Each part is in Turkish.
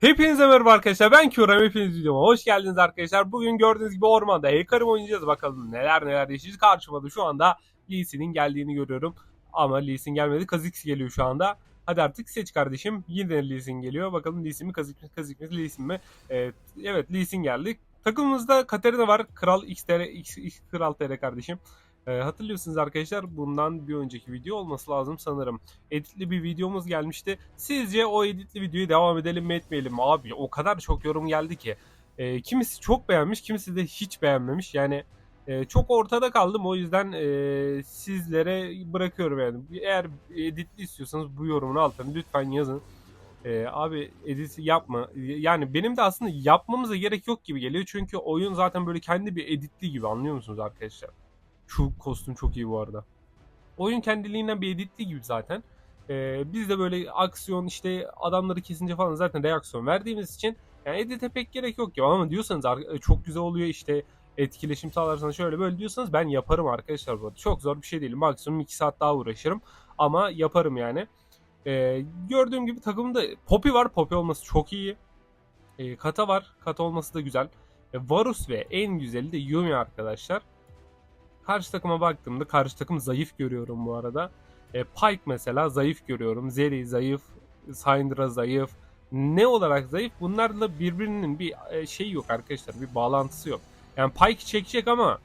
Hepinize merhaba arkadaşlar ben Küram hepiniz videoma hoş geldiniz arkadaşlar. Bugün gördüğünüz gibi ormanda Heykarım oynayacağız bakalım neler neler yaşayacağız. Karşıma da şu anda Lee Sin'in geldiğini görüyorum. Ama Lee Sin gelmedi Kha'Zix geliyor şu anda. Hadi artık seç kardeşim. Yine Lee Sin geliyor. Bakalım Lee Sin mi Kha'Zix mi Kha'Zix mi Lee Sin mi? Evet, evet Lee Sin geldi. Takımımızda Katarina var. Kral XTR, X, X Kral TR kardeşim. Ee, hatırlıyorsunuz arkadaşlar bundan bir önceki video olması lazım sanırım editli bir videomuz gelmişti. Sizce o editli videoyu devam edelim mi etmeyelim mi? Abi o kadar çok yorum geldi ki. E, kimisi çok beğenmiş, kimisi de hiç beğenmemiş. Yani e, çok ortada kaldım. O yüzden e, sizlere bırakıyorum yani. Eğer editli istiyorsanız bu yorumun altına lütfen yazın. E, abi edit yapma. Yani benim de aslında yapmamıza gerek yok gibi geliyor. Çünkü oyun zaten böyle kendi bir editli gibi anlıyor musunuz arkadaşlar? Şu kostüm çok iyi bu arada oyun kendiliğinden bir editli gibi zaten. Ee, biz de böyle aksiyon işte adamları kesince falan zaten reaksiyon verdiğimiz için yani edite pek gerek yok ya ama diyorsanız ar- çok güzel oluyor işte etkileşim sağlarsanız şöyle böyle diyorsanız ben yaparım arkadaşlar bu arada. Çok zor bir şey değil. Maksimum 2 saat daha uğraşırım ama yaparım yani. Ee, gördüğüm gibi takımda Poppy var. Poppy olması çok iyi. Ee, Kata var. Kata olması da güzel. Ee, Varus ve en güzeli de Yumi arkadaşlar. Karşı takıma baktığımda karşı takım zayıf görüyorum bu arada. E, Pike mesela zayıf görüyorum. Zeri zayıf. Syndra zayıf. Ne olarak zayıf? Bunlarla birbirinin bir şeyi yok arkadaşlar. Bir bağlantısı yok. Yani Pike çekecek ama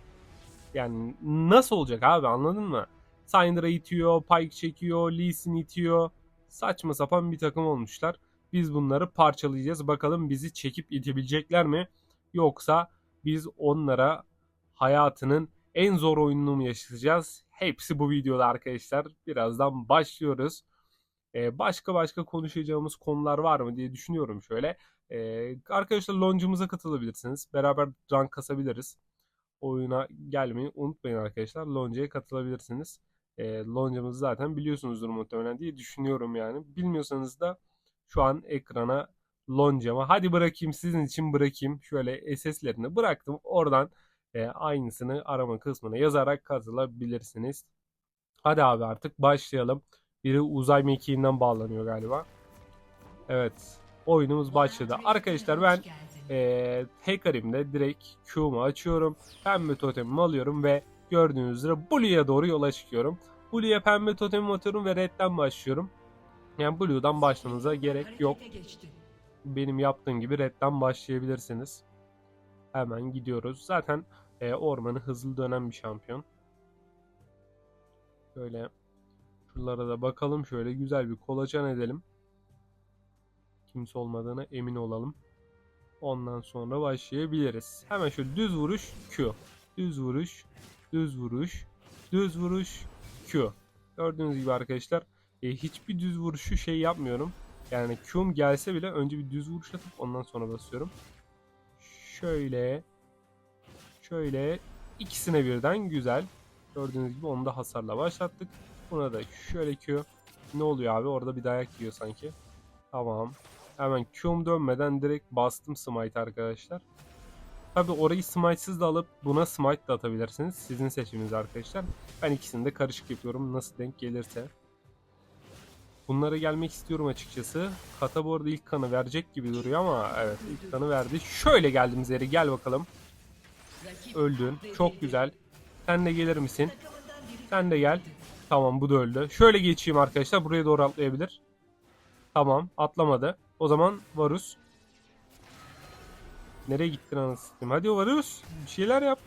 yani nasıl olacak abi anladın mı? Syndra itiyor, Pike çekiyor, Lee Sin itiyor. Saçma sapan bir takım olmuşlar. Biz bunları parçalayacağız. Bakalım bizi çekip itebilecekler mi? Yoksa biz onlara hayatının en zor oyununu mu yaşayacağız? Hepsi bu videoda arkadaşlar. Birazdan başlıyoruz. Ee, başka başka konuşacağımız konular var mı diye düşünüyorum şöyle. Ee, arkadaşlar loncumuza katılabilirsiniz. Beraber rank kasabiliriz. Oyuna gelmeyi unutmayın arkadaşlar. Loncaya katılabilirsiniz. Ee, loncamızı zaten biliyorsunuzdur muhtemelen diye düşünüyorum yani. Bilmiyorsanız da şu an ekrana loncama. Hadi bırakayım sizin için bırakayım. Şöyle SS'lerini bıraktım. Oradan e, aynısını arama kısmına yazarak katılabilirsiniz. Hadi abi artık başlayalım. Biri uzay mekiğinden bağlanıyor galiba. Evet. Oyunumuz başladı. Arkadaşlar ben e, Hekarim'de direkt Q'mu açıyorum. Pembe totemimi alıyorum ve gördüğünüz üzere Blue'ya doğru yola çıkıyorum. Blue'ya pembe totemimi atıyorum ve Red'den başlıyorum. Yani Blue'dan başlamanıza gerek yok. Benim yaptığım gibi Red'den başlayabilirsiniz. Hemen gidiyoruz. Zaten e, ormanı hızlı dönen bir şampiyon. Şöyle şuralara da bakalım. Şöyle güzel bir kolaçan edelim. Kimse olmadığına emin olalım. Ondan sonra başlayabiliriz. Hemen şöyle düz vuruş Q. Düz vuruş, düz vuruş, düz vuruş Q. Gördüğünüz gibi arkadaşlar e, hiçbir düz vuruşu şey yapmıyorum. Yani Q'm gelse bile önce bir düz vuruş atıp ondan sonra basıyorum. Şöyle Şöyle ikisine birden güzel. Gördüğünüz gibi onu da hasarla başlattık. Buna da şöyle Q. Ne oluyor abi? Orada bir dayak yiyor sanki. Tamam. Hemen Q'm dönmeden direkt bastım smite arkadaşlar. Tabi orayı smite'sız da alıp buna smite de atabilirsiniz. Sizin seçiminiz arkadaşlar. Ben ikisini de karışık yapıyorum. Nasıl denk gelirse. Bunlara gelmek istiyorum açıkçası. Kata bu arada ilk kanı verecek gibi duruyor ama evet ilk kanı verdi. Şöyle geldim Zeri gel bakalım. Öldün. Çok güzel. Sen de gelir misin? Sen de gel. Tamam bu da öldü. Şöyle geçeyim arkadaşlar. Buraya doğru atlayabilir. Tamam atlamadı. O zaman Varus. Nereye gittin anasını Hadi Varus. Bir şeyler yap.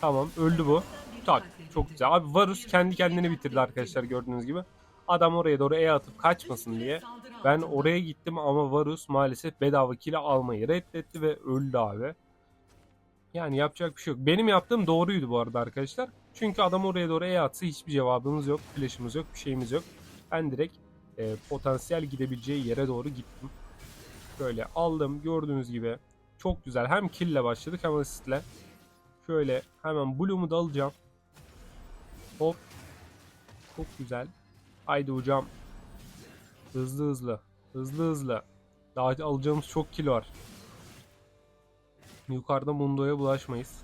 Tamam öldü bu. Tak. Çok güzel. Abi Varus kendi kendini bitirdi arkadaşlar gördüğünüz gibi. Adam oraya doğru E atıp kaçmasın diye. Ben oraya gittim ama Varus maalesef bedava kill almayı reddetti ve öldü abi. Yani yapacak bir şey yok. Benim yaptığım doğruydu bu arada arkadaşlar. Çünkü adam oraya doğru E atsa hiçbir cevabımız yok. Flash'ımız yok. Bir şeyimiz yok. Ben direkt e, potansiyel gidebileceği yere doğru gittim. Böyle aldım. Gördüğünüz gibi çok güzel. Hem kill ile başladık hem asistle. Şöyle hemen Bloom'u da alacağım. Hop. Çok güzel. Haydi hocam. Hızlı hızlı. Hızlı hızlı. Daha alacağımız çok kill var. Yukarıda Mundo'ya bulaşmayız.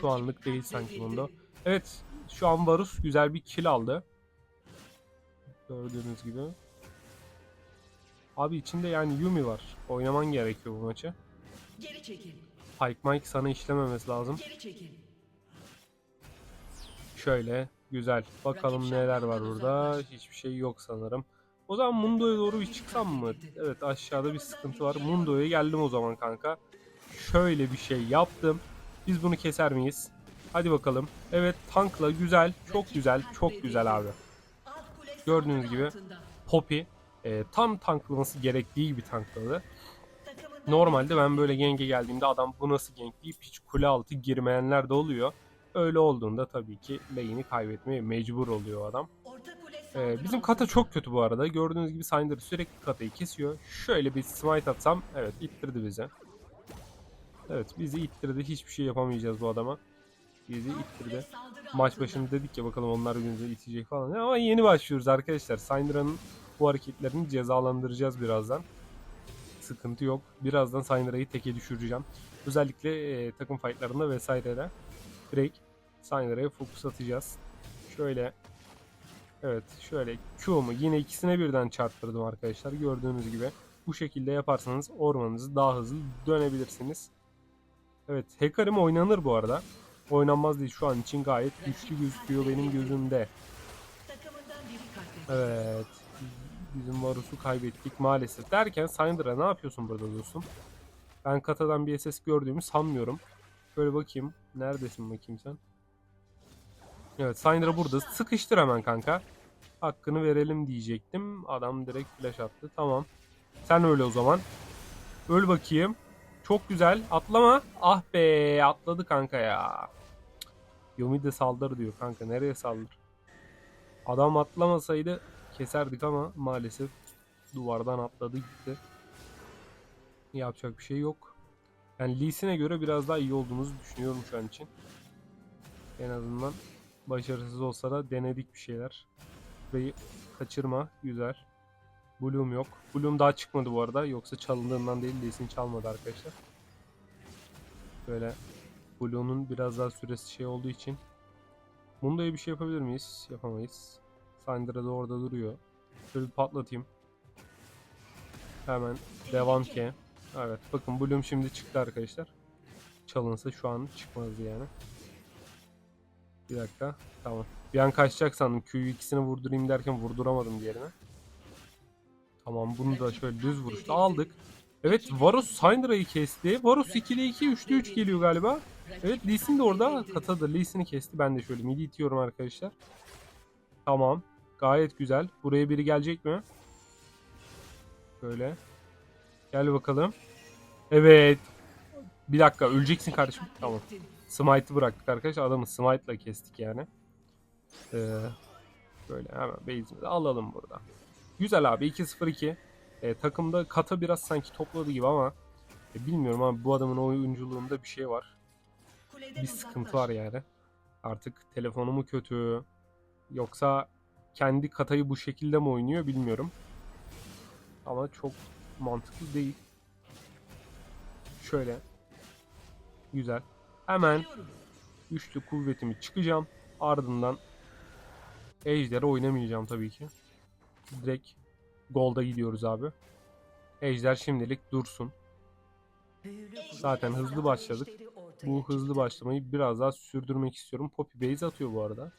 Şu anlık değil sanki Mundo. Evet şu an Varus güzel bir kill aldı. Gördüğünüz gibi. Abi içinde yani Yumi var. Oynaman gerekiyor bu maçı. Geri çekil. Pike Mike sana işlememesi lazım. Geri çekil. Şöyle güzel. Bakalım neler var burada. Hiçbir şey yok sanırım. O zaman Mundo'ya doğru bir çıksam mı? Evet aşağıda bir sıkıntı var. Mundo'ya geldim o zaman kanka. Şöyle bir şey yaptım. Biz bunu keser miyiz? Hadi bakalım. Evet tankla güzel. Çok güzel. Çok güzel abi. Gördüğünüz gibi. Poppy e, tam tanklaması gerektiği gibi tankladı. Normalde ben böyle genge geldiğimde adam bu nasıl gank deyip hiç kule altı girmeyenler de oluyor. Öyle olduğunda tabii ki lane'i kaybetmeye mecbur oluyor adam. Ee, bizim kata çok kötü bu arada. Gördüğünüz gibi Syndra sürekli katayı kesiyor. Şöyle bir smite atsam evet ittirdi bize. Evet bizi ittirdi. Hiçbir şey yapamayacağız bu adama. Bizi ittirdi. Maç başında dedik ya bakalım onlar bizi itecek falan. Ama yeni başlıyoruz arkadaşlar. Syndra'nın bu hareketlerini cezalandıracağız birazdan. Sıkıntı yok. Birazdan Syndra'yı teke düşüreceğim. Özellikle e, takım fightlarında vesairede. Direkt Syndra'ya fokus atacağız. Şöyle Evet şöyle Q'mu yine ikisine birden çarptırdım arkadaşlar. Gördüğünüz gibi bu şekilde yaparsanız ormanınızı daha hızlı dönebilirsiniz. Evet Hekarim oynanır bu arada. Oynanmaz değil şu an için gayet güçlü gözüküyor benim gözümde. Evet bizim Varus'u kaybettik maalesef. Derken Syndra ne yapıyorsun burada dostum? Ben katadan bir SS gördüğümü sanmıyorum. Şöyle bakayım. Neredesin bakayım sen? Evet Syndra burada. Sıkıştır hemen kanka. Hakkını verelim diyecektim. Adam direkt flash attı. Tamam. Sen öyle o zaman. Öl bakayım. Çok güzel. Atlama. Ah be atladı kanka ya. Yomi de saldır diyor kanka. Nereye saldır? Adam atlamasaydı keserdik ama maalesef duvardan atladı gitti. Yapacak bir şey yok. Yani Lee Sin'e göre biraz daha iyi olduğumuzu düşünüyorum şu an için. En azından başarısız olsa da denedik bir şeyler. Burayı kaçırma. Güzel. Bloom yok. Bloom daha çıkmadı bu arada. Yoksa çalındığından değil Lee Sin çalmadı arkadaşlar. Böyle Bloom'un biraz daha süresi şey olduğu için Mundo'ya bir şey yapabilir miyiz? Yapamayız. Syndra da orada duruyor. Şöyle patlatayım. Hemen devam ki. Evet bakın Bloom şimdi çıktı arkadaşlar. Çalınsa şu an çıkmazdı yani. Bir dakika. Tamam. Bir an kaçacak sandım. Q'yu ikisini vurdurayım derken vurduramadım diğerine. Tamam bunu da şöyle düz vuruşta aldık. Evet Varus Syndra'yı kesti. Varus 2'de 2, 3'te 3 geliyor galiba. Evet Lee Sin de orada katadı. Lee Sin'i kesti. Ben de şöyle midi itiyorum arkadaşlar. Tamam. Gayet güzel. Buraya biri gelecek mi? Böyle. Gel bakalım. Evet. Bir dakika öleceksin kardeşim. Tamam. Smite'ı bıraktık arkadaşlar. Adamı Smite'la kestik yani. Ee, böyle hemen base'imizi alalım burada. Güzel abi 2-0-2. Ee, takımda kata biraz sanki topladı gibi ama e, bilmiyorum ama bu adamın oyunculuğunda bir şey var bir sıkıntı var yani. Artık telefonu mu kötü yoksa kendi katayı bu şekilde mi oynuyor bilmiyorum. Ama çok mantıklı değil. Şöyle. Güzel. Hemen üçlü kuvvetimi çıkacağım. Ardından Ejder'e oynamayacağım tabii ki. Direkt Gold'a gidiyoruz abi. Ejder şimdilik dursun. Zaten hızlı başladık. Bu hızlı başlamayı biraz daha sürdürmek istiyorum. Poppy base atıyor bu arada.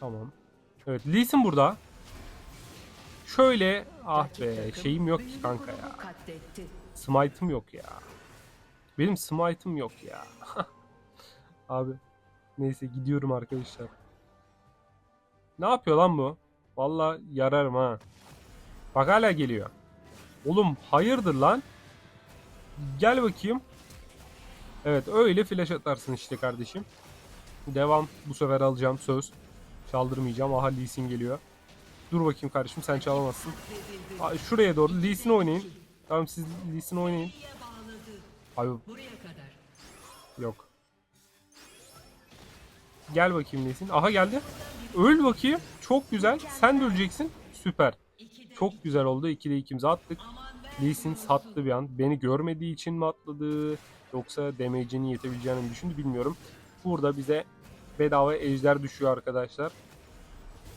Tamam. Evet Lee burada. Şöyle ah be şeyim yok ki kanka ya. Smite'ım yok ya. Benim smite'ım yok ya. Abi neyse gidiyorum arkadaşlar. Ne yapıyor lan bu? Vallahi yararım ha. Bak hala geliyor. Oğlum hayırdır lan? Gel bakayım. Evet öyle flash atarsın işte kardeşim. Devam. Bu sefer alacağım söz. Çaldırmayacağım. Aha Lee Sin geliyor. Dur bakayım kardeşim sen çalamazsın. Aa, şuraya doğru Lee Sin oynayın. Tamam siz Lee Sin oynayın. Abi yok. Gel bakayım Lee Sin. Aha geldi. Öl bakayım. Çok güzel. Sen de öleceksin. Süper. Çok güzel oldu. 2'de 2'mizi attık. Lee Sin sattı bir an. Beni görmediği için mi atladı? Yoksa damage'inin yetebileceğini mi düşündü bilmiyorum. Burada bize bedava ejder düşüyor arkadaşlar.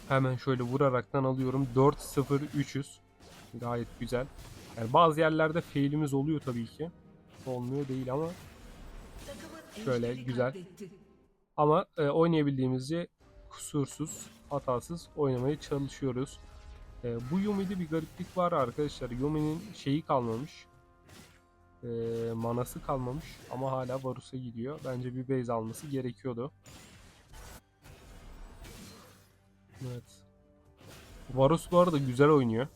Hemen şöyle vuraraktan alıyorum. 4-0-300. Gayet güzel. Yani bazı yerlerde failimiz oluyor tabii ki. Olmuyor değil ama Şöyle, güzel. ama e, oynayabildiğimizce kusursuz, hatasız oynamaya çalışıyoruz. E, bu Yumi'de bir gariplik var arkadaşlar. Yumi'nin şeyi kalmamış. E, manası kalmamış ama hala Varus'a gidiyor. Bence bir base alması gerekiyordu. Evet. Varus bu arada güzel oynuyor.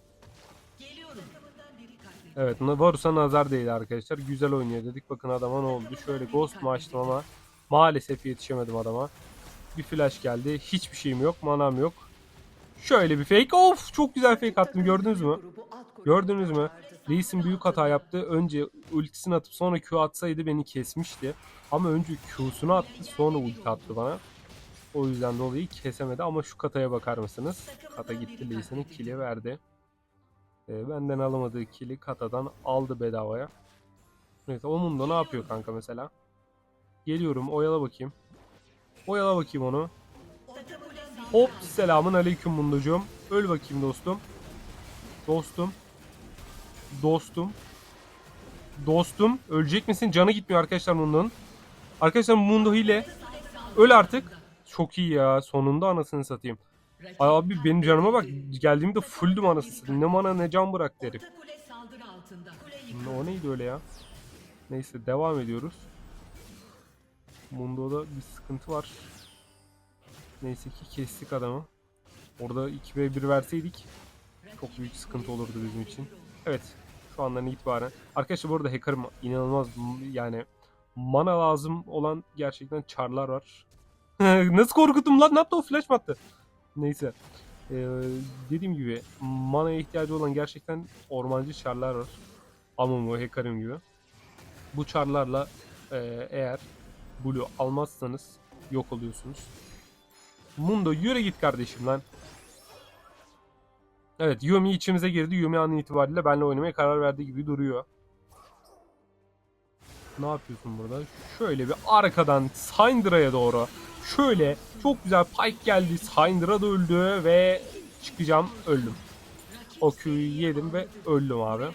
Evet Varus'a nazar değil arkadaşlar. Güzel oynuyor dedik. Bakın adama ne oldu. Şöyle Ghost mu açtım ama maalesef yetişemedim adama. Bir flash geldi. Hiçbir şeyim yok. Manam yok. Şöyle bir fake. Of çok güzel fake attım gördünüz mü? Gördünüz mü? Lee Sin büyük hata yaptı. Önce ultisini atıp sonra Q atsaydı beni kesmişti. Ama önce Q'sunu attı sonra ulti attı bana. O yüzden dolayı kesemedi ama şu kataya bakar mısınız? Kata gitti Lee Sin'in kill'i verdi. Ee, benden alamadığı kill'i katadan aldı bedavaya. Evet o Mundo ne yapıyor kanka mesela? Geliyorum oyala bakayım. Oyala bakayım onu. Hop selamun aleyküm Mundocuğum. Öl bakayım dostum. Dostum. Dostum. Dostum. Ölecek misin? Canı gitmiyor arkadaşlar Mundo'nun. Arkadaşlar Mundo hile. Öl artık. Çok iyi ya. Sonunda anasını satayım. Abi benim canıma bak. Geldiğimde fulldüm anasını satayım. Ne mana ne can bıraktı herif. O neydi öyle ya? Neyse devam ediyoruz. Mundo'da bir sıkıntı var. Neyse ki kestik adamı. Orada 2v1 verseydik çok büyük sıkıntı olurdu bizim için. Evet. Şu andan itibaren. Arkadaşlar bu arada hacker'ım inanılmaz yani mana lazım olan gerçekten charlar var. Nasıl korkuttum lan? Ne yaptı o flash mı attı? Neyse. Ee, dediğim gibi manaya ihtiyacı olan gerçekten ormancı charlar var. Amumu, Hekarim gibi. Bu charlarla e, eğer Blue almazsanız yok oluyorsunuz. Mundo yürü git kardeşim lan. Evet Yumi içimize girdi. Yumi an itibariyle benimle oynamaya karar verdiği gibi duruyor. Ne yapıyorsun burada? Şöyle bir arkadan Syndra'ya doğru. Şöyle çok güzel Pike geldi. Syndra da öldü ve çıkacağım öldüm. O yedim ve öldüm abi.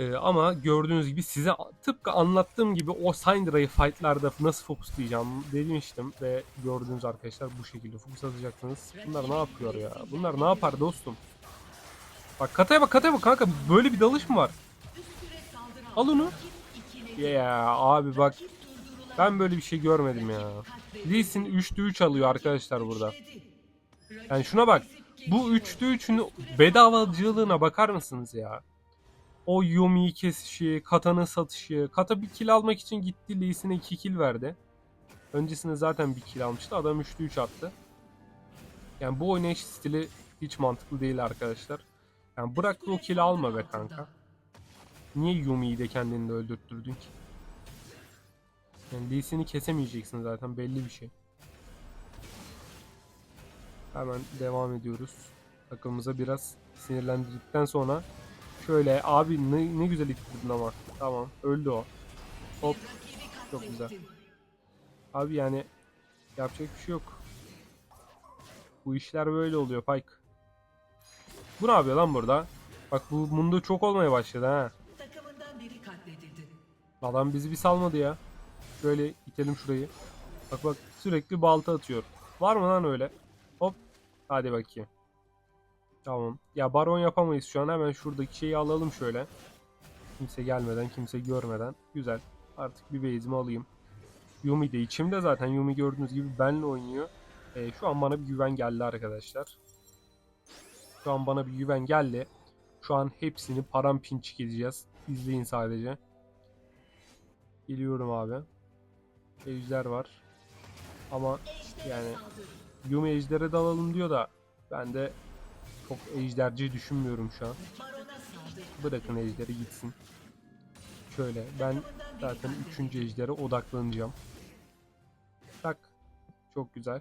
Ee, ama gördüğünüz gibi size tıpkı anlattığım gibi o Syndra'yı fightlarda nasıl fokuslayacağım demiştim ve gördüğünüz arkadaşlar bu şekilde fokus atacaksınız. Bunlar ne yapıyor ya? Bunlar ne yapar dostum? Bak kataya bak kataya bak kanka böyle bir dalış mı var? Al onu. Ya abi bak ben böyle bir şey görmedim ya. Lee Sin 3'te 3 alıyor arkadaşlar burada. Yani şuna bak. Bu 3'te 3'ün bedavacılığına bakar mısınız ya? O Yumi'yi kesişi, Kata'nın satışı. Kata bir kill almak için gitti Lee Sin'e 2 kill verdi. Öncesinde zaten bir kill almıştı. Adam 3'te 3 attı. Yani bu oynayış stili hiç mantıklı değil arkadaşlar. Yani bırak o kill'i alma be kanka. Niye Yumi'yi de kendini de öldürttürdün ki? Yani Lee Sin'i kesemeyeceksin zaten belli bir şey. Hemen devam ediyoruz. Takımımıza biraz sinirlendirdikten sonra şöyle abi ne, ne güzel ittirdin ama. Tamam öldü o. Hop çok güzel. Abi yani yapacak bir şey yok. Bu işler böyle oluyor Pike. Bu ne yapıyor lan burada? Bak bu Mundo çok olmaya başladı ha. Adam bizi bir salmadı ya. Şöyle itelim şurayı. Bak bak sürekli balta atıyor. Var mı lan öyle? Hop. Hadi bakayım. Tamam. Ya baron yapamayız şu an. Hemen şuradaki şeyi alalım şöyle. Kimse gelmeden, kimse görmeden. Güzel. Artık bir base'imi alayım. Yumi de içimde zaten. Yumi gördüğünüz gibi benle oynuyor. Ee, şu an bana bir güven geldi arkadaşlar. Şu an bana bir güven geldi. Şu an hepsini parampinçik edeceğiz. İzleyin sadece. Geliyorum abi. Ejder var. Ama yani Yumi ejdere dalalım diyor da ben de çok ejderci düşünmüyorum şu an. Bırakın ejderi gitsin. Şöyle ben zaten 3. ejdere odaklanacağım. Tak. Çok güzel.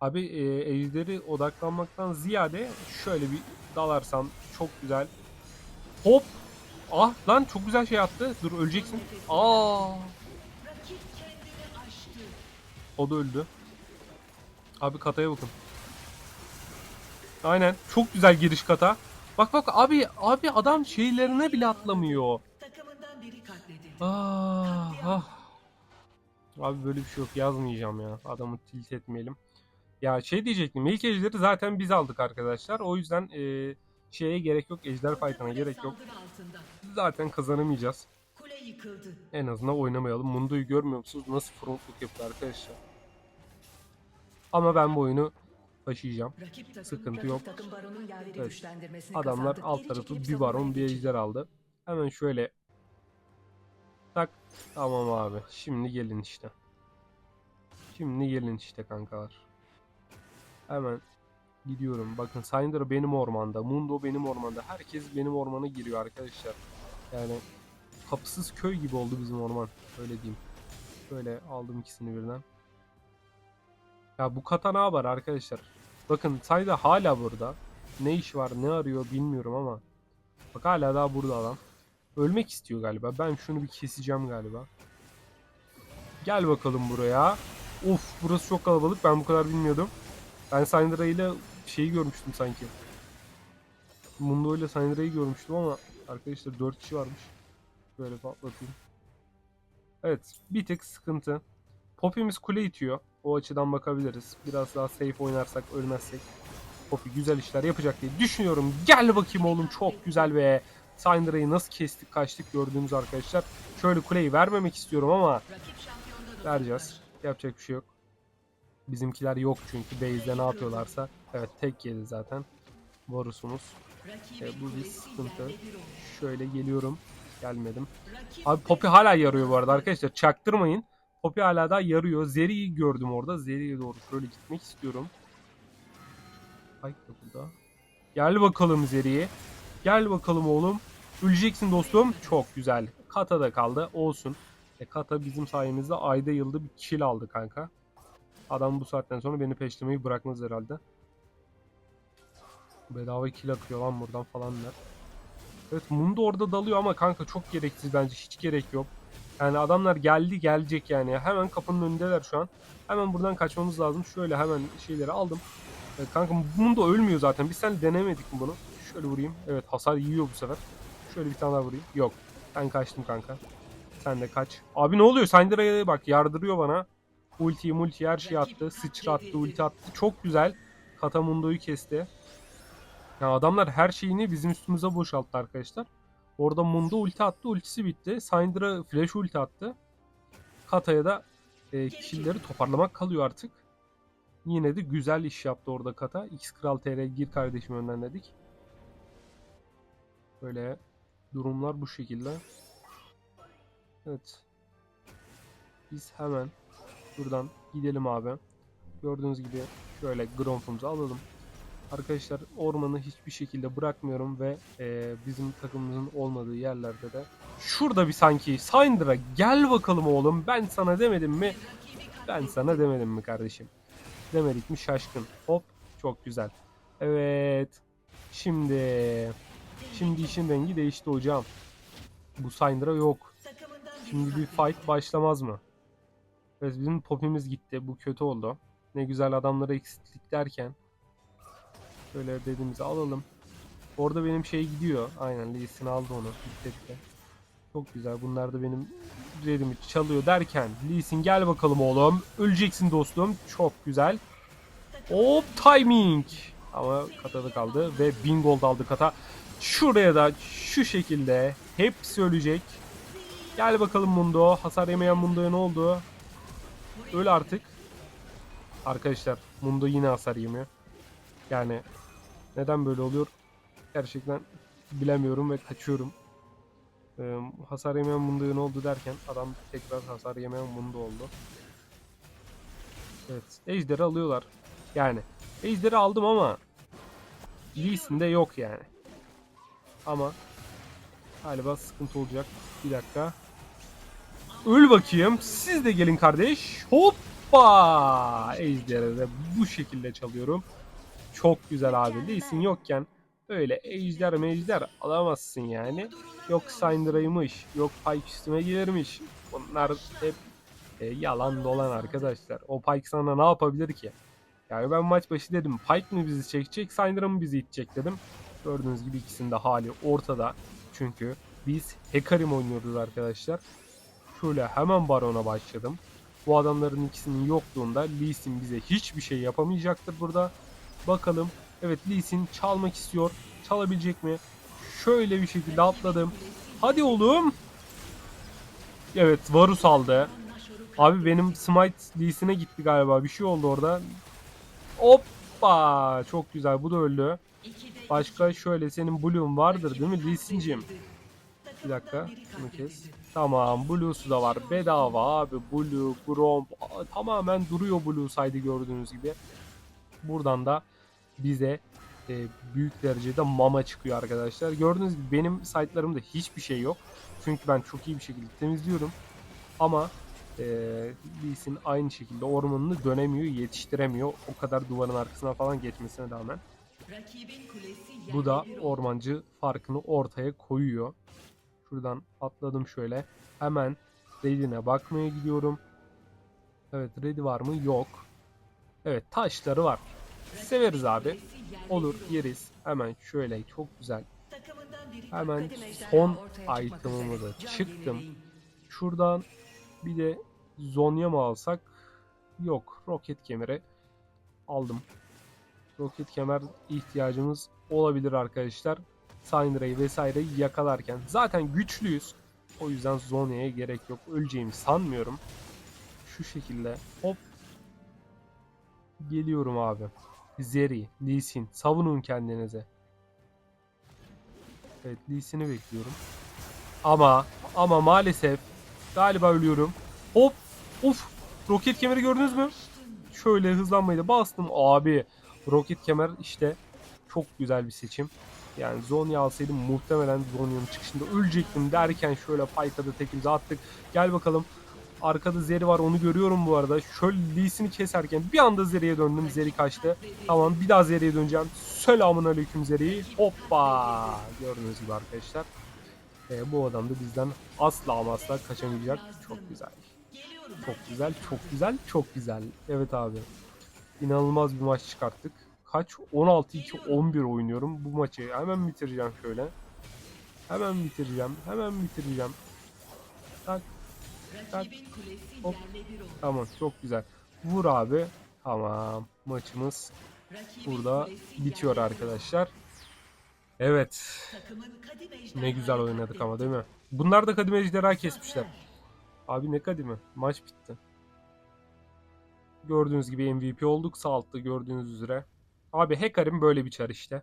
Abi e, ejderi odaklanmaktan ziyade şöyle bir dalarsam çok güzel. Hop. Ah lan çok güzel şey attı. Dur öleceksin. Aa. O da öldü. Abi kataya bakın. Aynen. Çok güzel giriş kata. Bak bak abi abi adam şeylerine bile atlamıyor. Ah, ah. Abi böyle bir şey yok yazmayacağım ya. Adamı tilt etmeyelim. Ya şey diyecektim. İlk ejderi zaten biz aldık arkadaşlar. O yüzden e, şeye gerek yok. Ejder fight'ına gerek yok. Zaten kazanamayacağız. En azından oynamayalım. Mundo'yu görmüyor musunuz? Nasıl frontluk yapıyor arkadaşlar. Ama ben bu oyunu taşıyacağım. Sıkıntı yok. Evet. Adamlar alt tarafı bir baron bir ejder aldı. Hemen şöyle tak tamam abi şimdi gelin işte. Şimdi gelin işte kankalar. Hemen gidiyorum. Bakın Syndra benim ormanda. Mundo benim ormanda. Herkes benim ormana giriyor arkadaşlar. Yani kapısız köy gibi oldu bizim orman. Öyle diyeyim. Böyle aldım ikisini birden. Ya bu kata ne var arkadaşlar? Bakın Syndra hala burada. Ne iş var ne arıyor bilmiyorum ama. Bak hala daha burada adam. Ölmek istiyor galiba. Ben şunu bir keseceğim galiba. Gel bakalım buraya. Of burası çok kalabalık. Ben bu kadar bilmiyordum. Ben Syndra ile şeyi görmüştüm sanki. Mundo ile Syndra'yı görmüştüm ama arkadaşlar 4 kişi varmış. Böyle patlatayım. Evet bir tık sıkıntı. Poppy'miz kule itiyor. O açıdan bakabiliriz. Biraz daha safe oynarsak ölmezsek. Poppy güzel işler yapacak diye düşünüyorum. Gel bakayım oğlum çok güzel be. Syndra'yı nasıl kestik kaçtık gördüğünüz arkadaşlar. Şöyle kuleyi vermemek istiyorum ama vereceğiz. Yapacak bir şey yok. Bizimkiler yok çünkü base'de ne yapıyorlarsa. Evet tek yedi zaten. Varus'umuz. E, bu bir sıkıntı. Şöyle geliyorum. Gelmedim. Abi Poppy hala yarıyor bu arada arkadaşlar. Çaktırmayın. Poppy hala daha yarıyor. Zeri'yi gördüm orada. Zeri'ye doğru şöyle gitmek istiyorum. Ay da burada. Gel bakalım Zeri'ye. Gel bakalım oğlum. Öleceksin dostum. Çok güzel. Kata da kaldı. Olsun. E, Kata bizim sayemizde ayda yılda bir kill aldı kanka. Adam bu saatten sonra beni peşlemeyi bırakmaz herhalde. Bedava kill akıyor lan buradan falan der. Evet Mundo orada dalıyor ama kanka çok gereksiz bence. Hiç gerek yok. Yani adamlar geldi gelecek yani. Hemen kapının önündeler şu an. Hemen buradan kaçmamız lazım. Şöyle hemen şeyleri aldım. Evet, kanka Mundo ölmüyor zaten. Biz sen denemedik mi bunu? Şöyle vurayım. Evet hasar yiyor bu sefer. Şöyle bir tane daha vurayım. Yok. Ben kaçtım kanka. Sen de kaç. Abi ne oluyor? Syndra'ya bak yardırıyor bana. Ultiyi multi her şeyi attı. Sıçra attı, ulti attı. Çok güzel. Katamundo'yu kesti. Ya adamlar her şeyini bizim üstümüze boşalttı arkadaşlar. Orada Mundo ulti attı. Ultisi bitti. Syndra flash ulti attı. Kata'ya da e, killleri toparlamak kalıyor artık. Yine de güzel iş yaptı orada Kata. X Kral TR gir kardeşim önden dedik. Böyle durumlar bu şekilde. Evet. Biz hemen buradan gidelim abi. Gördüğünüz gibi şöyle Gromf'umuzu alalım. Arkadaşlar ormanı hiçbir şekilde bırakmıyorum ve e, bizim takımımızın olmadığı yerlerde de şurada bir sanki Syndra gel bakalım oğlum ben sana demedim mi? Ben sana demedim mi kardeşim? Demedik mi şaşkın. Hop çok güzel. Evet. Şimdi şimdi işin rengi değişti hocam. Bu Syndra yok. Şimdi bir fight başlamaz mı? Evet bizim popimiz gitti. Bu kötü oldu. Ne güzel adamları eksilttik derken. Şöyle dediğimizi alalım. Orada benim şey gidiyor. Aynen Lee Sin aldı onu. Bitti. Çok güzel. Bunlar da benim redimi çalıyor derken Lee Sin gel bakalım oğlum. Öleceksin dostum. Çok güzel. Hop timing. Ama katada kaldı ve 1000 gold aldı kata. Şuraya da şu şekilde hepsi ölecek. Gel bakalım Mundo. Hasar yemeyen Mundo'ya ne oldu? Öl artık. Arkadaşlar Mundo yine hasar yemiyor. Yani neden böyle oluyor? Gerçekten bilemiyorum ve kaçıyorum. Ee, hasar yemeyen Mundo'ya ne oldu derken adam tekrar hasar yemeyen Mundo oldu. Evet. Ejder'i alıyorlar. Yani Ejder'i aldım ama Lee Sin de yok yani. Ama galiba sıkıntı olacak. Bir dakika. Öl bakayım. Siz de gelin kardeş. Hoppa! Ejder'e de bu şekilde çalıyorum. Çok güzel abi. Lee Sin yokken öyle ejder mejder alamazsın yani. Yok Syndra'ymış, yok Pike üstüme gelirmiş. Bunlar hep e, yalan dolan arkadaşlar. O Pike sana ne yapabilir ki? Yani ben maç başı dedim Pike mi bizi çekecek, Syndra mı bizi itecek dedim. Gördüğünüz gibi ikisinin de hali ortada. Çünkü biz Hekarim oynuyoruz arkadaşlar. Şöyle hemen Baron'a başladım. Bu adamların ikisinin yokluğunda Lee Sin bize hiçbir şey yapamayacaktır burada. Bakalım. Evet Lee Sin çalmak istiyor. Çalabilecek mi? Şöyle bir şekilde atladım. Hadi oğlum. Evet Varus aldı. Abi benim Smite Lee Sin'e gitti galiba. Bir şey oldu orada. Hoppa. Çok güzel. Bu da öldü. Başka şöyle senin Blue'un vardır değil mi Lee Sin'cim? Bir dakika. Şunu kes. Tamam. Blue'su da var. Bedava abi. Blue, Gromp. Aa, Tamamen duruyor Blue saydı gördüğünüz gibi. Buradan da bize e, büyük derecede mama çıkıyor arkadaşlar. Gördüğünüz gibi benim site'larımda hiçbir şey yok. Çünkü ben çok iyi bir şekilde temizliyorum. Ama e, Lee Sin aynı şekilde ormanını dönemiyor, yetiştiremiyor. O kadar duvarın arkasına falan geçmesine rağmen. Bu da ormancı farkını ortaya koyuyor. Şuradan atladım şöyle. Hemen Red'ine bakmaya gidiyorum. Evet Red'i var mı? Yok. Evet taşları var. Severiz abi. Olur yeriz. Hemen şöyle çok güzel. Hemen son item'ımı da çıktım. Şuradan bir de Zonya mı alsak? Yok. Roket kemeri aldım. Roket kemer ihtiyacımız olabilir arkadaşlar. Syndra'yı vesaireyi yakalarken. Zaten güçlüyüz. O yüzden Zonya'ya gerek yok. Öleceğimi sanmıyorum. Şu şekilde hop. Geliyorum abi. Zeri, Lee Sin. Savunun kendinize. Evet Lee Sin'i bekliyorum. Ama ama maalesef galiba ölüyorum. Hop. Uf. Roket kemeri gördünüz mü? Şöyle hızlanmayı da bastım. Abi roket kemer işte çok güzel bir seçim. Yani Zonya alsaydım muhtemelen Zonya'nın çıkışında ölecektim derken şöyle Payka'da tekimizi attık. Gel bakalım. Arkada Zeri var onu görüyorum bu arada. Şöyle Lee'sini keserken bir anda Zeri'ye döndüm. Zeri kaçtı. Tamam bir daha Zeri'ye döneceğim. Selamun aleyküm Zeri. Hoppa. Gördüğünüz gibi arkadaşlar. Ee, bu adam da bizden asla ama asla kaçamayacak. Çok güzel. Çok güzel, çok güzel, çok güzel. Evet abi. İnanılmaz bir maç çıkarttık. Kaç? 16-2-11 oynuyorum. Bu maçı hemen bitireceğim şöyle. Hemen bitireceğim. Hemen bitireceğim. Tak. Tak. Hop. Tamam çok güzel. Vur abi. Tamam. Maçımız burada bitiyor arkadaşlar. Evet. Ne güzel oynadık ama değil mi? Bunlar da kadim ejderha kesmişler. Abi ne kadimi? Maç bitti. Gördüğünüz gibi MVP olduk. Sağ altta gördüğünüz üzere. Abi Hekarim böyle bir çar işte.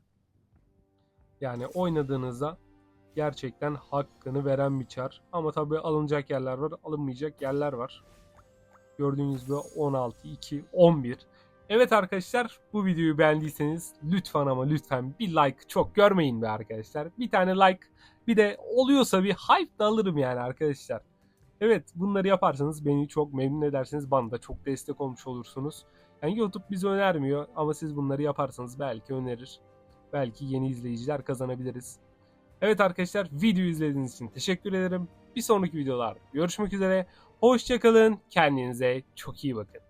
Yani oynadığınızda gerçekten hakkını veren bir çar. Ama tabii alınacak yerler var, alınmayacak yerler var. Gördüğünüz gibi 16, 2, 11. Evet arkadaşlar bu videoyu beğendiyseniz lütfen ama lütfen bir like çok görmeyin be arkadaşlar. Bir tane like bir de oluyorsa bir hype da alırım yani arkadaşlar. Evet bunları yaparsanız beni çok memnun edersiniz. Bana da çok destek olmuş olursunuz. Yani YouTube bizi önermiyor ama siz bunları yaparsanız belki önerir. Belki yeni izleyiciler kazanabiliriz. Evet arkadaşlar videoyu izlediğiniz için teşekkür ederim. Bir sonraki videolarda görüşmek üzere. Hoşçakalın. Kendinize çok iyi bakın.